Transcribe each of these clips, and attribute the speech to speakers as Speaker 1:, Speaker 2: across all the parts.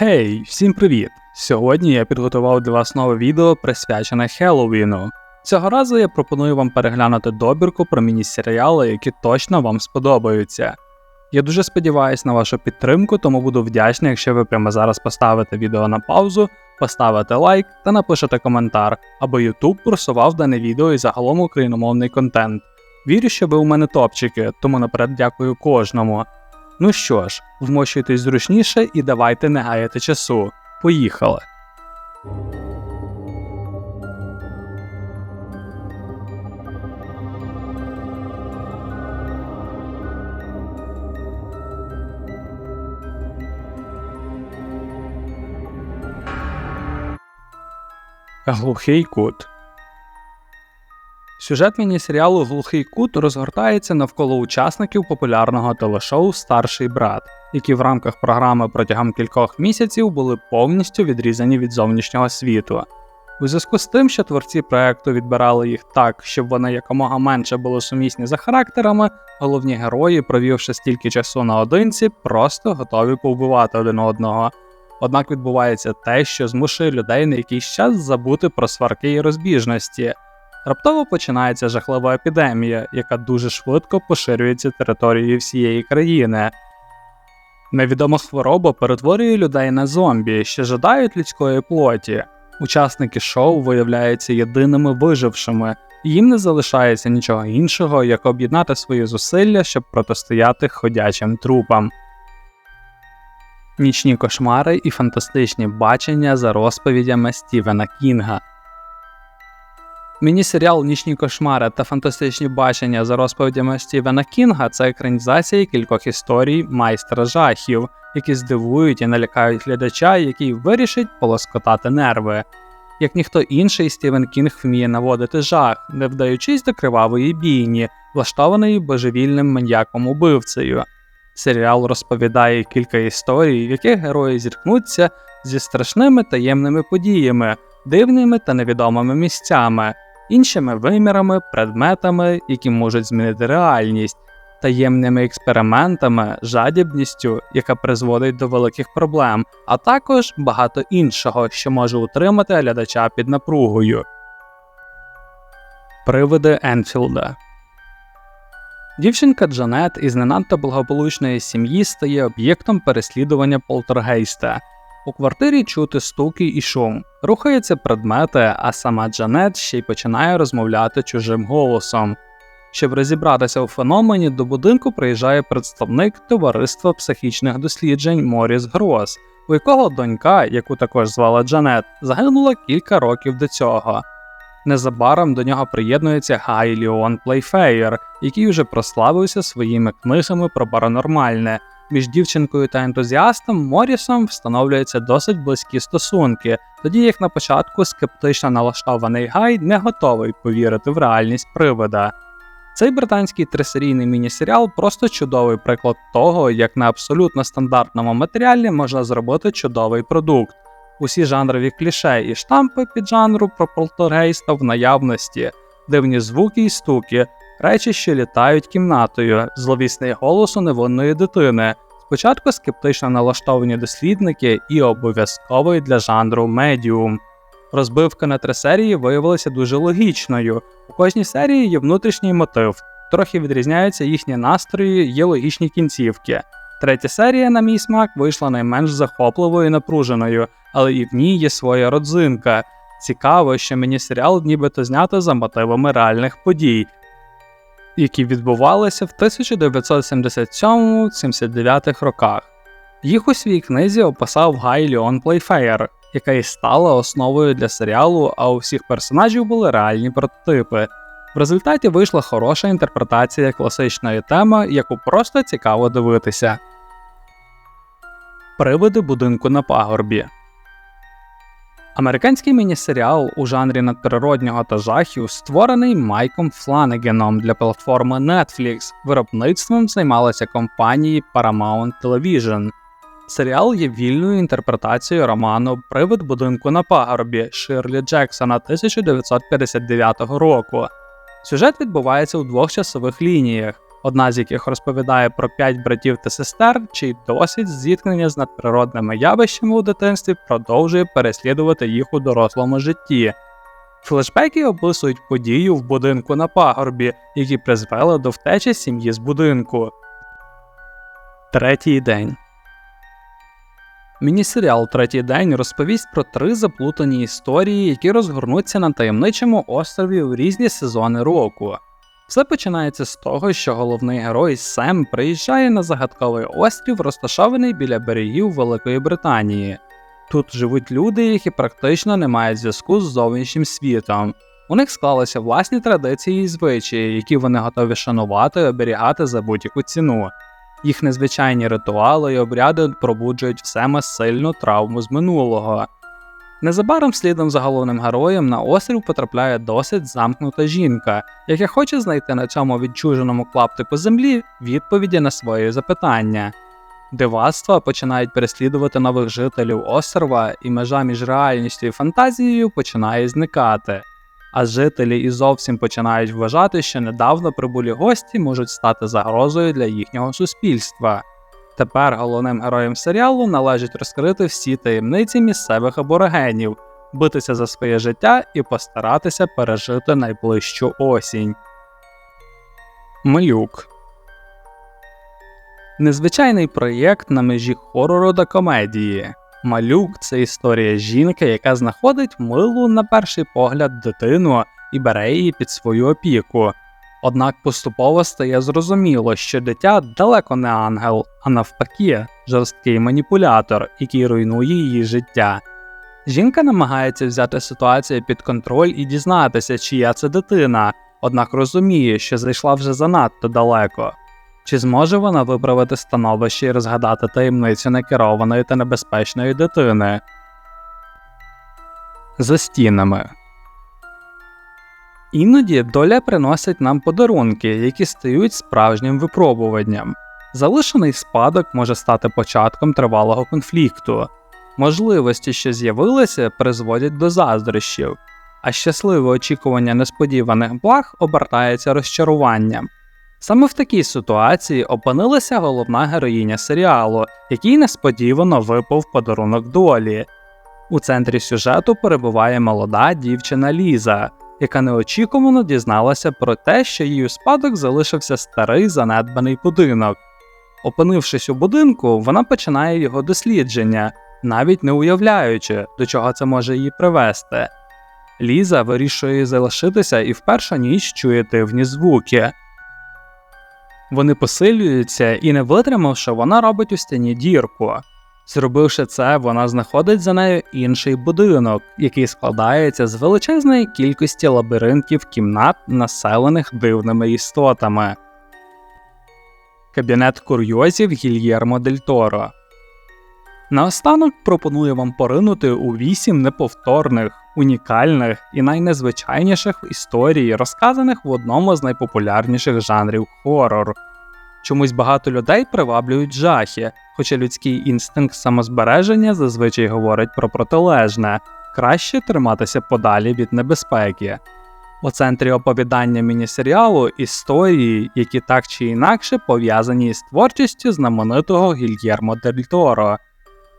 Speaker 1: Хей, всім привіт! Сьогодні я підготував для вас нове відео присвячене Хеллоуіну. Цього разу я пропоную вам переглянути добірку про міні-серіали, які точно вам сподобаються. Я дуже сподіваюся на вашу підтримку, тому буду вдячний, якщо ви прямо зараз поставите відео на паузу, поставите лайк та напишете коментар, аби YouTube просував дане відео і загалом україномовний контент. Вірю, що ви у мене топчики, тому наперед дякую кожному. Ну що ж, вмощуйтесь зручніше і давайте не гаяти часу. Поїхали! Глухий кут Сюжет міні-серіалу Глухий кут розгортається навколо учасників популярного телешоу Старший брат, які в рамках програми протягом кількох місяців були повністю відрізані від зовнішнього світу. У зв'язку з тим, що творці проекту відбирали їх так, щоб вони якомога менше були сумісні за характерами, головні герої, провівши стільки часу наодинці, просто готові повбивати один одного. Однак відбувається те, що змушує людей на якийсь час забути про сварки і розбіжності. Раптово починається жахлива епідемія, яка дуже швидко поширюється територією всієї країни. Невідома хвороба перетворює людей на зомбі, що жадають людської плоті. Учасники шоу виявляються єдиними вижившими, і їм не залишається нічого іншого, як об'єднати свої зусилля, щоб протистояти ходячим трупам. Нічні кошмари і фантастичні бачення за розповідями Стівена Кінга. Міні-серіал Нічні кошмари та фантастичні бачення за розповідями Стівена Кінга це екранізація кількох історій майстра жахів, які здивують і налякають глядача, який вирішить полоскотати нерви. Як ніхто інший, Стівен Кінг вміє наводити жах, не вдаючись до кривавої бійні, влаштованої божевільним маньяком убивцею. Серіал розповідає кілька історій, в яких герої зіткнуться зі страшними таємними подіями, дивними та невідомими місцями іншими вимірами, предметами, які можуть змінити реальність, таємними експериментами, жадібністю, яка призводить до великих проблем, а також багато іншого, що може утримати глядача під напругою. Привиди Енфілда Дівчинка Джанет із не надто благополучної сім'ї стає об'єктом переслідування полтергейста. У квартирі чути стуки і шум, рухаються предмети, а сама Джанет ще й починає розмовляти чужим голосом. Щоб розібратися у феномені, до будинку приїжджає представник товариства психічних досліджень Моріс Грос, у якого донька, яку також звала Джанет, загинула кілька років до цього. Незабаром до нього приєднується Гай Ліон Плейфеєр, який вже прославився своїми книгами про паранормальне. Між дівчинкою та ентузіастом Морісом встановлюються досить близькі стосунки, тоді як на початку скептично налаштований Гай не готовий повірити в реальність привида. Цей британський трисерійний міні-серіал просто чудовий приклад того, як на абсолютно стандартному матеріалі можна зробити чудовий продукт. Усі жанрові кліше і штампи під жанру про полтергейста в наявності, дивні звуки і стуки, речі, що літають кімнатою, зловісний голос у невинної дитини, спочатку скептично налаштовані дослідники і обов'язковий для жанру медіум. Розбивка на три серії виявилася дуже логічною. У кожній серії є внутрішній мотив, трохи відрізняються їхні настрої, є логічні кінцівки. Третя серія, на мій смак, вийшла найменш захопливою і напруженою, але і в ній є своя родзинка. Цікаво, що мені серіал нібито знято за мотивами реальних подій, які відбувалися в 1977-79 роках. Їх у своїй книзі описав Гай Ліон Плейфеєр, яка і стала основою для серіалу, а у всіх персонажів були реальні прототипи. В результаті вийшла хороша інтерпретація класичної теми, яку просто цікаво дивитися. Привиди будинку на пагорбі. Американський міні-серіал у жанрі надприроднього та жахів створений Майком Фланегеном для платформи Netflix. Виробництвом займалася компанії Paramount Television. Серіал є вільною інтерпретацією роману Привид будинку на пагорбі Ширлі Джексона 1959 року. Сюжет відбувається у двох часових лініях. Одна з яких розповідає про п'ять братів та сестер, чий досвід зіткнення з надприродними явищами у дитинстві продовжує переслідувати їх у дорослому житті. Флешбеки описують подію в будинку на пагорбі, які призвели до втечі сім'ї з будинку. Третій день. Мінісеріал Третій день розповість про три заплутані історії, які розгорнуться на таємничому острові у різні сезони року. Все починається з того, що головний герой Сем приїжджає на загадковий острів, розташований біля берегів Великої Британії. Тут живуть люди, які практично не мають зв'язку з зовнішнім світом. У них склалися власні традиції і звичаї, які вони готові шанувати і оберігати за будь-яку ціну. Їх незвичайні ритуали і обряди пробуджують в Сема сильну травму з минулого. Незабаром слідом за головним героєм на острів потрапляє досить замкнута жінка, яка хоче знайти на цьому відчуженому клаптику землі відповіді на свої запитання. Дивацтва починають переслідувати нових жителів острова, і межа між реальністю і фантазією починає зникати. А жителі і зовсім починають вважати, що недавно прибулі гості можуть стати загрозою для їхнього суспільства. Тепер головним героям серіалу належить розкрити всі таємниці місцевих аборигенів, битися за своє життя і постаратися пережити найближчу осінь. Малюк Незвичайний проєкт на межі хорору та комедії. Малюк це історія жінки, яка знаходить милу на перший погляд дитину і бере її під свою опіку. Однак поступово стає зрозуміло, що дитя далеко не ангел, а навпаки, жорсткий маніпулятор, який руйнує її життя. Жінка намагається взяти ситуацію під контроль і дізнатися, чия це дитина, однак розуміє, що зайшла вже занадто далеко. Чи зможе вона виправити становище і розгадати таємницю некерованої та небезпечної дитини? За стінами Іноді доля приносить нам подарунки, які стають справжнім випробуванням. Залишений спадок може стати початком тривалого конфлікту. Можливості, що з'явилися, призводять до заздрощів, а щасливе очікування несподіваних благ обертається розчаруванням. Саме в такій ситуації опинилася головна героїня серіалу, який несподівано випав подарунок долі. У центрі сюжету перебуває молода дівчина Ліза, яка неочікувано дізналася про те, що їй у спадок залишився старий занедбаний будинок. Опинившись у будинку, вона починає його дослідження, навіть не уявляючи, до чого це може її привести. Ліза вирішує залишитися і в ніч чує дивні звуки. Вони посилюються і, не витримавши, вона робить у стіні дірку. Зробивши це, вона знаходить за нею інший будинок, який складається з величезної кількості лабіринтів кімнат, населених дивними істотами. Кабінет курйозів Гільєрмо Дель Торо. Наостанок пропоную вам поринути у вісім неповторних, унікальних і найнезвичайніших історій, розказаних в одному з найпопулярніших жанрів хорор. Чомусь багато людей приваблюють жахи, хоча людський інстинкт самозбереження зазвичай говорить про протилежне краще триматися подалі від небезпеки. У центрі оповідання міні-серіалу історії, які так чи інакше пов'язані з творчістю знаменитого Гільєрмо Дель Торо.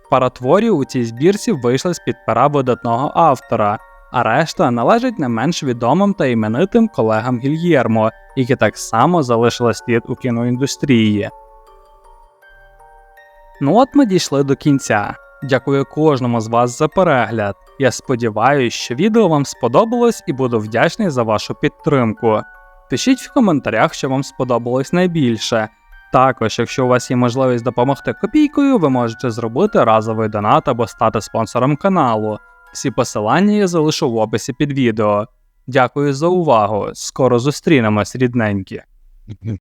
Speaker 1: Пара творів у цій збірці вийшли з під пера видатного автора, а решта належать не менш відомим та іменитим колегам Гільєрмо, які так само залишили слід у кіноіндустрії. Ну от ми дійшли до кінця. Дякую кожному з вас за перегляд. Я сподіваюся, що відео вам сподобалось і буду вдячний за вашу підтримку. Пишіть в коментарях, що вам сподобалось найбільше. Також, якщо у вас є можливість допомогти копійкою, ви можете зробити разовий донат або стати спонсором каналу. Всі посилання я залишу в описі під відео. Дякую за увагу. Скоро зустрінемось, рідненькі.